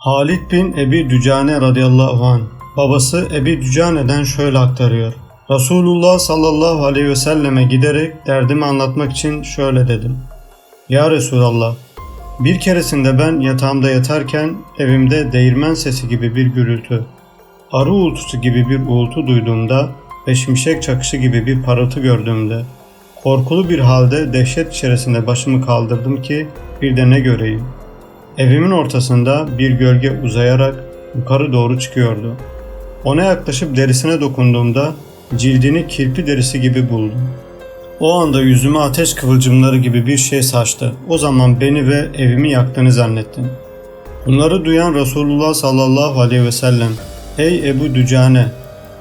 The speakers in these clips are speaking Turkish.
Halid bin Ebi Dücane radıyallahu anh babası Ebi Dücane'den şöyle aktarıyor. Resulullah sallallahu aleyhi ve selleme giderek derdimi anlatmak için şöyle dedim. Ya Resulallah, bir keresinde ben yatağımda yatarken evimde değirmen sesi gibi bir gürültü, arı uğultusu gibi bir uğultu duyduğumda ve şimşek çakışı gibi bir parıltı gördüğümde korkulu bir halde dehşet içerisinde başımı kaldırdım ki bir de ne göreyim. Evimin ortasında bir gölge uzayarak yukarı doğru çıkıyordu. Ona yaklaşıp derisine dokunduğumda cildini kirpi derisi gibi buldum. O anda yüzüme ateş kıvılcımları gibi bir şey saçtı. O zaman beni ve evimi yaktığını zannettim. Bunları duyan Resulullah sallallahu aleyhi ve sellem Ey Ebu Dücane!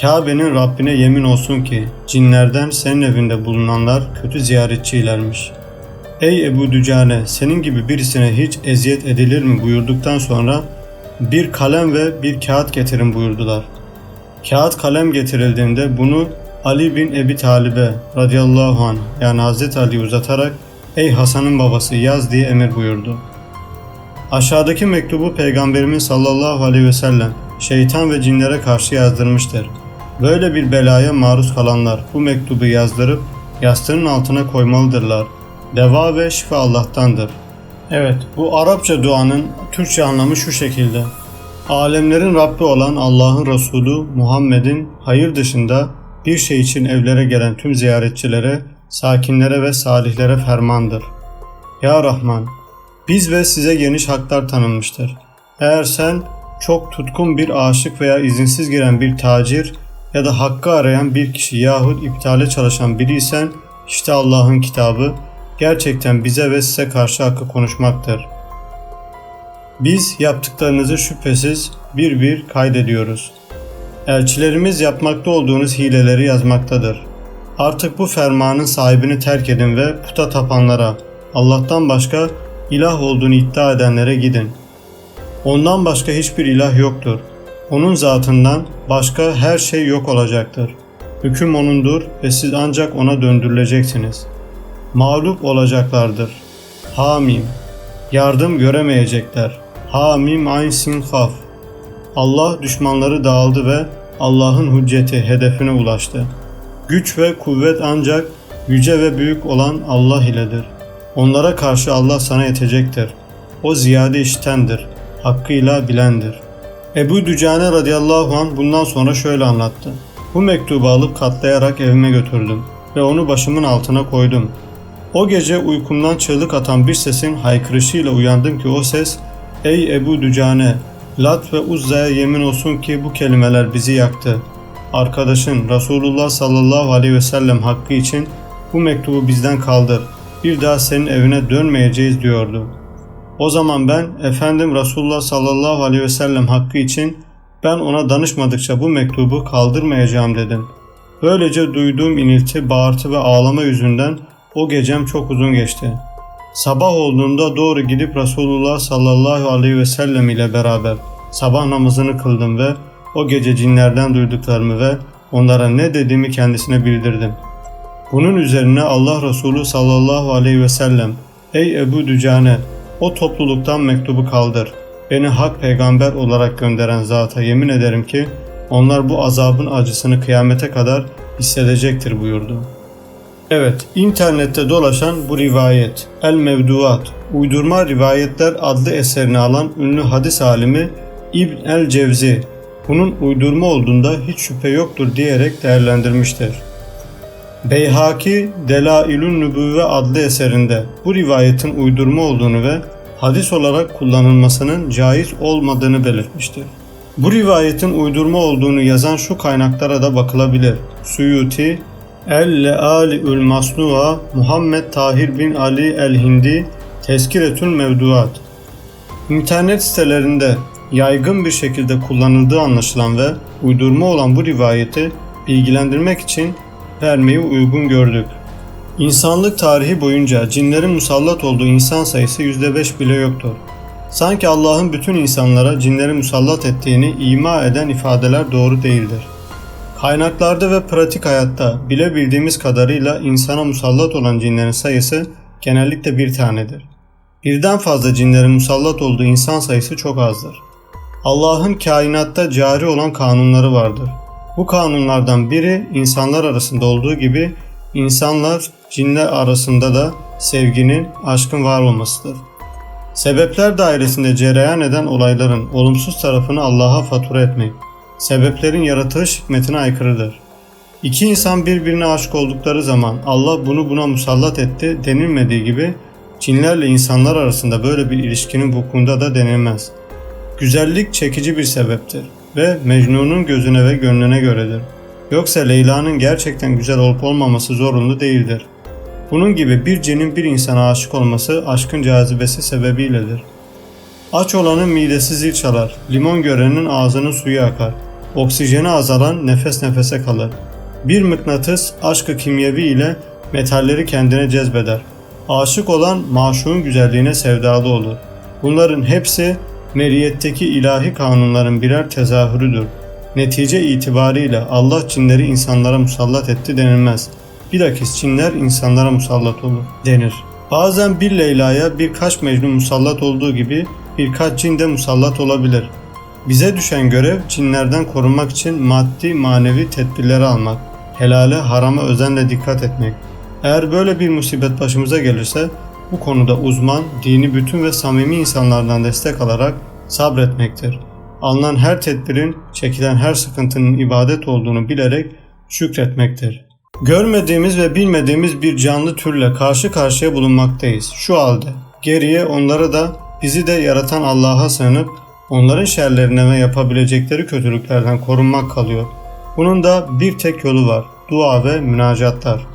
Kabe'nin Rabbine yemin olsun ki cinlerden senin evinde bulunanlar kötü ziyaretçilermiş. Ey Ebu Dücane senin gibi birisine hiç eziyet edilir mi buyurduktan sonra bir kalem ve bir kağıt getirin buyurdular. Kağıt kalem getirildiğinde bunu Ali bin Ebi Talib'e radıyallahu anh yani Hazreti Ali uzatarak Ey Hasan'ın babası yaz diye emir buyurdu. Aşağıdaki mektubu Peygamberimiz sallallahu aleyhi ve sellem şeytan ve cinlere karşı yazdırmıştır. Böyle bir belaya maruz kalanlar bu mektubu yazdırıp yastığının altına koymalıdırlar. Deva ve şifa Allah'tandır. Evet, bu Arapça duanın Türkçe anlamı şu şekilde. Alemlerin Rabbi olan Allah'ın Resulü Muhammed'in hayır dışında bir şey için evlere gelen tüm ziyaretçilere, sakinlere ve salihlere fermandır. Ya Rahman, biz ve size geniş haklar tanınmıştır. Eğer sen çok tutkun bir aşık veya izinsiz giren bir tacir ya da hakkı arayan bir kişi yahut iptale çalışan biriysen işte Allah'ın kitabı gerçekten bize ve size karşı hakkı konuşmaktır. Biz yaptıklarınızı şüphesiz bir bir kaydediyoruz. Elçilerimiz yapmakta olduğunuz hileleri yazmaktadır. Artık bu fermanın sahibini terk edin ve puta tapanlara, Allah'tan başka ilah olduğunu iddia edenlere gidin. Ondan başka hiçbir ilah yoktur. Onun zatından başka her şey yok olacaktır. Hüküm O'nundur ve siz ancak O'na döndürüleceksiniz. Mağlup olacaklardır. Hamim. Yardım göremeyecekler. Hamim Ayn Sin Kaf. Allah düşmanları dağıldı ve Allah'ın hücceti hedefine ulaştı. Güç ve kuvvet ancak yüce ve büyük olan Allah iledir. Onlara karşı Allah sana yetecektir. O ziyade işitendir, hakkıyla bilendir. Ebu Dücane radıyallahu an bundan sonra şöyle anlattı. Bu mektubu alıp katlayarak evime götürdüm ve onu başımın altına koydum. O gece uykumdan çığlık atan bir sesin haykırışıyla uyandım ki o ses Ey Ebu Dücane Lat ve Uzza'ya yemin olsun ki bu kelimeler bizi yaktı. Arkadaşın Resulullah sallallahu aleyhi ve sellem hakkı için bu mektubu bizden kaldır. Bir daha senin evine dönmeyeceğiz diyordu. O zaman ben efendim Resulullah sallallahu aleyhi ve sellem hakkı için ben ona danışmadıkça bu mektubu kaldırmayacağım dedim. Böylece duyduğum inilti, bağırtı ve ağlama yüzünden o gecem çok uzun geçti. Sabah olduğunda doğru gidip Resulullah sallallahu aleyhi ve sellem ile beraber sabah namazını kıldım ve o gece cinlerden duyduklarımı ve onlara ne dediğimi kendisine bildirdim. Bunun üzerine Allah Resulü sallallahu aleyhi ve sellem Ey Ebu Dücane o topluluktan mektubu kaldır. Beni hak peygamber olarak gönderen zata yemin ederim ki onlar bu azabın acısını kıyamete kadar hissedecektir buyurdu. Evet, internette dolaşan bu rivayet, El Mevduat, Uydurma Rivayetler adlı eserini alan ünlü hadis alimi İbn el Cevzi, bunun uydurma olduğunda hiç şüphe yoktur diyerek değerlendirmiştir. Beyhaki Delailun Nübüvve adlı eserinde bu rivayetin uydurma olduğunu ve hadis olarak kullanılmasının caiz olmadığını belirtmiştir. Bu rivayetin uydurma olduğunu yazan şu kaynaklara da bakılabilir. Suyuti, El-Leali'ül Masnuva, Muhammed Tahir bin Ali el-Hindi, Tezkiretül Mevduat. İnternet sitelerinde yaygın bir şekilde kullanıldığı anlaşılan ve uydurma olan bu rivayeti bilgilendirmek için vermeyi uygun gördük. İnsanlık tarihi boyunca cinlerin musallat olduğu insan sayısı %5 bile yoktur. Sanki Allah'ın bütün insanlara cinleri musallat ettiğini ima eden ifadeler doğru değildir. Kaynaklarda ve pratik hayatta bilebildiğimiz kadarıyla insana musallat olan cinlerin sayısı genellikle bir tanedir. Birden fazla cinlerin musallat olduğu insan sayısı çok azdır. Allah'ın kainatta cari olan kanunları vardır. Bu kanunlardan biri insanlar arasında olduğu gibi insanlar cinler arasında da sevginin, aşkın var olmasıdır. Sebepler dairesinde cereyan eden olayların olumsuz tarafını Allah'a fatura etmek, sebeplerin yaratılış hikmetine aykırıdır. İki insan birbirine aşık oldukları zaman Allah bunu buna musallat etti denilmediği gibi cinlerle insanlar arasında böyle bir ilişkinin vukuunda da denilmez. Güzellik çekici bir sebeptir ve Mecnun'un gözüne ve gönlüne göredir. Yoksa Leyla'nın gerçekten güzel olup olmaması zorunlu değildir. Bunun gibi bir cinin bir insana aşık olması aşkın cazibesi sebebiyledir. Aç olanın midesi zil çalar, limon görenin ağzının suyu akar, oksijeni azalan nefes nefese kalır. Bir mıknatıs aşkı kimyevi ile metalleri kendine cezbeder. Aşık olan maşuğun güzelliğine sevdalı olur. Bunların hepsi meriyetteki ilahi kanunların birer tezahürüdür. Netice itibariyle Allah cinleri insanlara musallat etti denilmez. Bilakis cinler insanlara musallat olur denir. Bazen bir Leyla'ya birkaç Mecnun musallat olduğu gibi birkaç cin de musallat olabilir. Bize düşen görev cinlerden korunmak için maddi manevi tedbirleri almak, helale harama özenle dikkat etmek. Eğer böyle bir musibet başımıza gelirse bu konuda uzman, dini bütün ve samimi insanlardan destek alarak sabretmektir. Alınan her tedbirin, çekilen her sıkıntının ibadet olduğunu bilerek şükretmektir. Görmediğimiz ve bilmediğimiz bir canlı türle karşı karşıya bulunmaktayız. Şu halde geriye onlara da bizi de yaratan Allah'a sığınıp onların şerlerine ve yapabilecekleri kötülüklerden korunmak kalıyor. Bunun da bir tek yolu var. Dua ve münacatlar.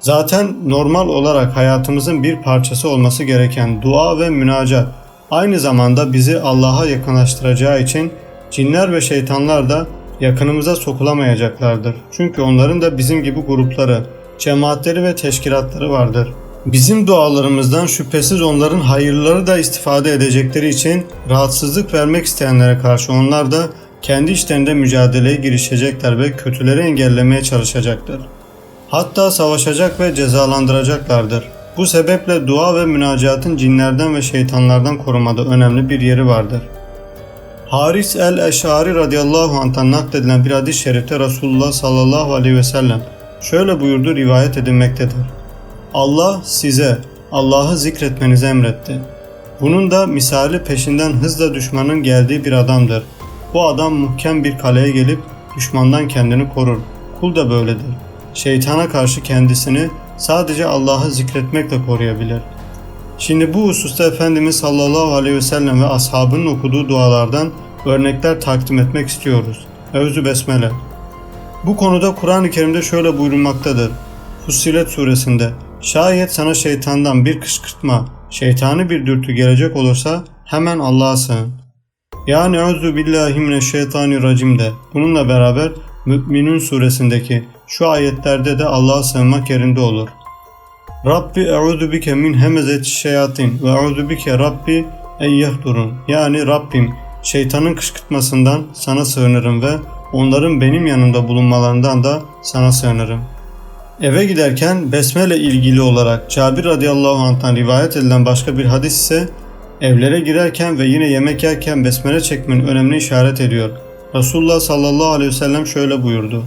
Zaten normal olarak hayatımızın bir parçası olması gereken dua ve münacat aynı zamanda bizi Allah'a yakınlaştıracağı için cinler ve şeytanlar da yakınımıza sokulamayacaklardır. Çünkü onların da bizim gibi grupları, cemaatleri ve teşkilatları vardır. Bizim dualarımızdan şüphesiz onların hayırları da istifade edecekleri için rahatsızlık vermek isteyenlere karşı onlar da kendi işlerinde mücadeleye girişecekler ve kötüleri engellemeye çalışacaktır. Hatta savaşacak ve cezalandıracaklardır. Bu sebeple dua ve münacatın cinlerden ve şeytanlardan korumada önemli bir yeri vardır. Haris el-Eşari radıyallahu anh'tan nakledilen bir hadis-i şerifte Resulullah sallallahu aleyhi ve sellem şöyle buyurdu rivayet edilmektedir. Allah size Allah'ı zikretmenizi emretti. Bunun da misali peşinden hızla düşmanın geldiği bir adamdır. Bu adam muhkem bir kaleye gelip düşmandan kendini korur. Kul da böyledir. Şeytana karşı kendisini sadece Allah'ı zikretmekle koruyabilir. Şimdi bu hususta Efendimiz sallallahu aleyhi ve sellem ve ashabının okuduğu dualardan örnekler takdim etmek istiyoruz. Evzü Besmele Bu konuda Kur'an-ı Kerim'de şöyle buyurulmaktadır. Fussilet suresinde Şayet sana şeytandan bir kışkırtma, şeytani bir dürtü gelecek olursa hemen Allah'a sığın. Yani Euzu billahi mineşşeytanirracim de. Bununla beraber Mü'minun suresindeki şu ayetlerde de Allah'a sığınmak yerinde olur. Rabbi e'udu bike min hemezeti şeyatin ve e'udu bike Rabbi eyyehdurun. Yani Rabbim şeytanın kışkırtmasından sana sığınırım ve onların benim yanımda bulunmalarından da sana sığınırım. Eve giderken besmele ilgili olarak Cabir radıyallahu anh'tan rivayet edilen başka bir hadis ise evlere girerken ve yine yemek yerken besmele çekmenin önemini işaret ediyor. Resulullah sallallahu aleyhi ve sellem şöyle buyurdu.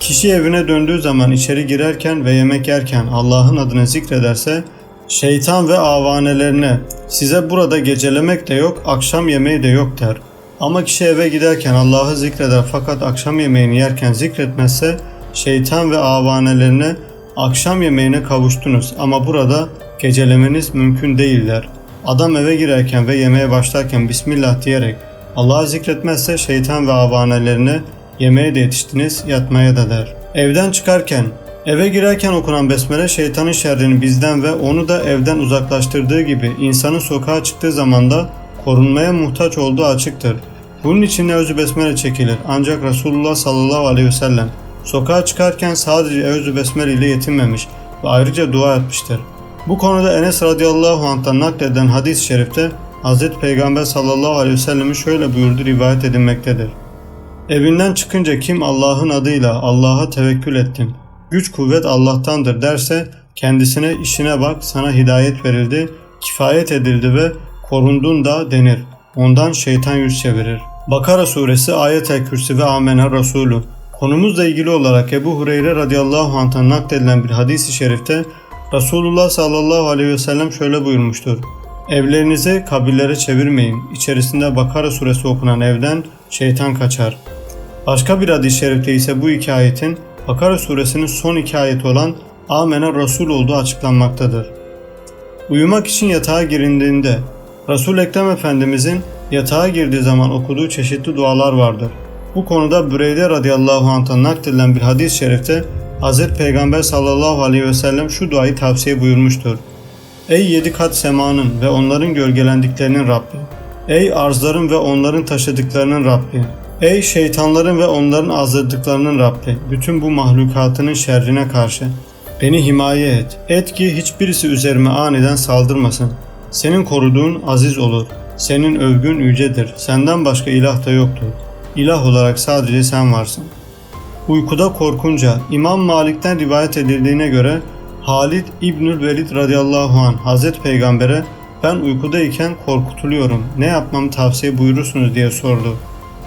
Kişi evine döndüğü zaman içeri girerken ve yemek yerken Allah'ın adını zikrederse şeytan ve avanelerine size burada gecelemek de yok, akşam yemeği de yok der. Ama kişi eve giderken Allah'ı zikreder fakat akşam yemeğini yerken zikretmezse şeytan ve avanelerine akşam yemeğine kavuştunuz ama burada gecelemeniz mümkün değiller. Adam eve girerken ve yemeğe başlarken Bismillah diyerek Allah'ı zikretmezse şeytan ve avanelerine yemeğe de yetiştiniz, yatmaya da der. Evden çıkarken, eve girerken okunan besmele şeytanın şerrini bizden ve onu da evden uzaklaştırdığı gibi insanın sokağa çıktığı zaman da korunmaya muhtaç olduğu açıktır. Bunun için Evzü Besmele çekilir. Ancak Resulullah sallallahu aleyhi ve sellem sokağa çıkarken sadece Evzü Besmele ile yetinmemiş ve ayrıca dua etmiştir. Bu konuda Enes radıyallahu anh'tan nakleden hadis-i şerifte Hz. Peygamber sallallahu aleyhi ve sellem'i şöyle buyurdu rivayet edilmektedir. Evinden çıkınca kim Allah'ın adıyla Allah'a tevekkül ettim, güç kuvvet Allah'tandır derse kendisine işine bak sana hidayet verildi, kifayet edildi ve korundun da denir. ondan şeytan yüz çevirir. Bakara suresi ayet-el kürsi ve amener Resulü. Konumuzla ilgili olarak Ebu Hureyre radıyallahu anh'tan nakledilen bir hadis-i şerifte Resulullah sallallahu aleyhi ve sellem şöyle buyurmuştur. Evlerinizi kabirlere çevirmeyin. İçerisinde Bakara suresi okunan evden şeytan kaçar. Başka bir hadis-i şerifte ise bu iki ayetin Bakara suresinin son iki ayeti olan Amener Resul olduğu açıklanmaktadır. Uyumak için yatağa girildiğinde Resul Ekrem Efendimizin yatağa girdiği zaman okuduğu çeşitli dualar vardır. Bu konuda Büreyde radıyallahu anh'tan nakledilen bir hadis-i şerifte Hz. Peygamber sallallahu aleyhi ve sellem şu duayı tavsiye buyurmuştur. Ey yedi kat semanın ve onların gölgelendiklerinin Rabbi! Ey arzların ve onların taşıdıklarının Rabbi! Ey şeytanların ve onların azdırdıklarının Rabbi! Bütün bu mahlukatının şerrine karşı beni himaye et. Et ki hiçbirisi üzerime aniden saldırmasın. Senin koruduğun aziz olur. Senin övgün yücedir. Senden başka ilah da yoktur. İlah olarak sadece sen varsın. Uykuda korkunca İmam Malik'ten rivayet edildiğine göre Halid İbnül Velid radıyallahu anh Hazreti Peygamber'e ben uykudayken korkutuluyorum. Ne yapmamı tavsiye buyurursunuz diye sordu.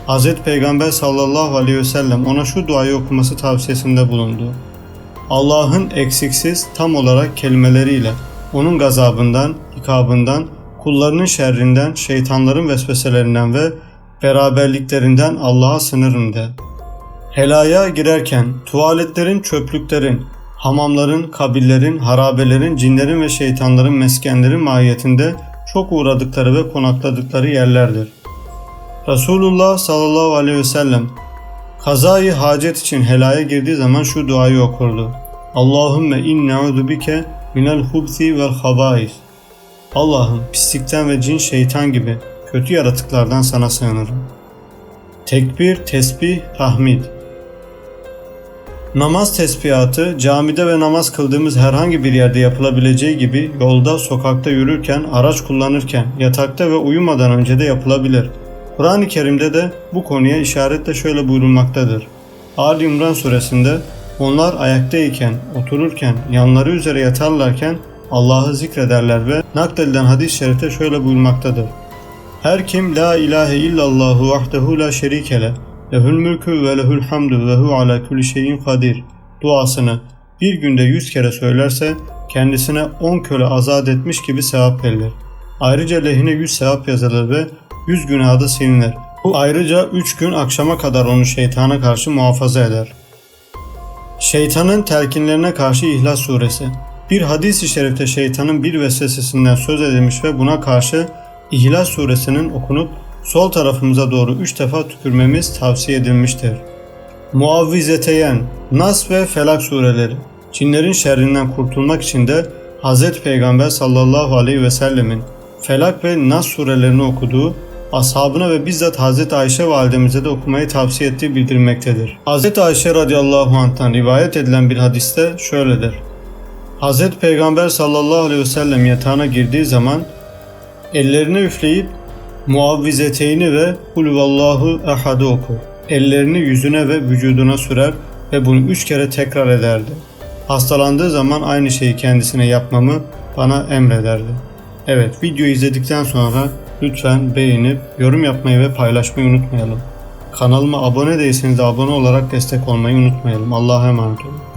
Hazreti Peygamber sallallahu aleyhi ve sellem ona şu duayı okuması tavsiyesinde bulundu. Allah'ın eksiksiz tam olarak kelimeleriyle onun gazabından, ikabından, kullarının şerrinden, şeytanların vesveselerinden ve beraberliklerinden Allah'a sınırım de. Helaya girerken tuvaletlerin, çöplüklerin, hamamların, kabillerin, harabelerin, cinlerin ve şeytanların meskenleri mahiyetinde çok uğradıkları ve konakladıkları yerlerdir. Resulullah sallallahu aleyhi ve sellem kazayı hacet için helaya girdiği zaman şu duayı okurdu. Allahümme inne'udu bike minel hubsi vel habais. Allah'ım pislikten ve cin şeytan gibi kötü yaratıklardan sana sığınırım. Tekbir, tesbih, tahmid. Namaz tesbihatı camide ve namaz kıldığımız herhangi bir yerde yapılabileceği gibi yolda, sokakta yürürken, araç kullanırken, yatakta ve uyumadan önce de yapılabilir. Kur'an-ı Kerim'de de bu konuya işaretle şöyle buyurulmaktadır. Ali İmran suresinde onlar ayaktayken, otururken, yanları üzere yatarlarken Allah'ı zikrederler ve nakledilen hadis-i şerifte şöyle buyurmaktadır. Her kim la ilahe illallahu vahdehu la şerikele lehül mülkü ve lehül hamdu ve hu ala kulli şeyin kadir duasını bir günde yüz kere söylerse kendisine on köle azat etmiş gibi sevap verilir. Ayrıca lehine yüz sevap yazılır ve yüz günahı da silinir. Bu ayrıca üç gün akşama kadar onu şeytana karşı muhafaza eder. Şeytanın telkinlerine karşı İhlas Suresi Bir hadis-i şerifte şeytanın bir vesvesesinden söz edilmiş ve buna karşı İhlas Suresinin okunup sol tarafımıza doğru üç defa tükürmemiz tavsiye edilmiştir. Muavvizeteyen, Nas ve Felak sureleri Cinlerin şerrinden kurtulmak için de Hz. Peygamber sallallahu aleyhi ve sellemin Felak ve Nas surelerini okuduğu ashabına ve bizzat Hz. Ayşe validemize de okumayı tavsiye ettiği bildirilmektedir. Hz. Ayşe radıyallahu anh'tan rivayet edilen bir hadiste şöyledir. Hz. Peygamber sallallahu aleyhi ve sellem yatağına girdiği zaman ellerine üfleyip muavvizeteyni ve hulvallahu ehad'ı okur. Ellerini yüzüne ve vücuduna sürer ve bunu üç kere tekrar ederdi. Hastalandığı zaman aynı şeyi kendisine yapmamı bana emrederdi. Evet videoyu izledikten sonra lütfen beğenip yorum yapmayı ve paylaşmayı unutmayalım. Kanalıma abone değilseniz de abone olarak destek olmayı unutmayalım. Allah'a emanet olun.